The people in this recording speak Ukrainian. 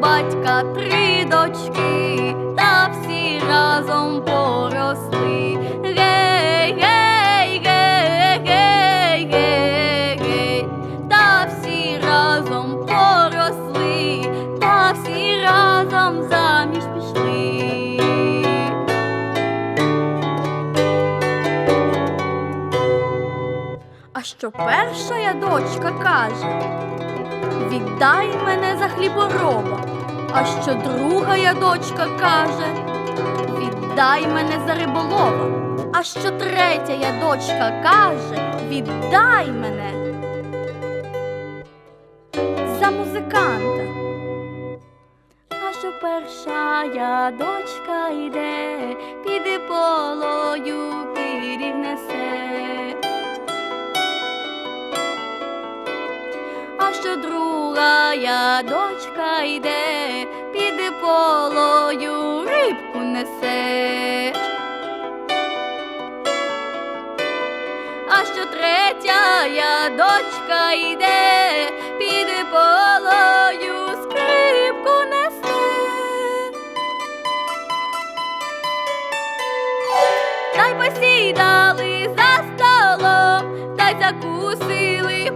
я три дочки, та всі разом поросли. Гей, гей, гей, гей, гей, гей, та всі разом поросли, та всі разом заміж пішли. А що перша я дочка каже? Віддай мене за хлібороба. А що друга я дочка каже? Віддай мене за риболова. А що третя я дочка каже? Віддай мене за музиканта. А що перша я дочка йде, піде полою, що друга дочка йде, піде полою, рибку несе. А що третя я дочка йде, піде полою, скрипку несе. Та й посідали за столом, та й закусили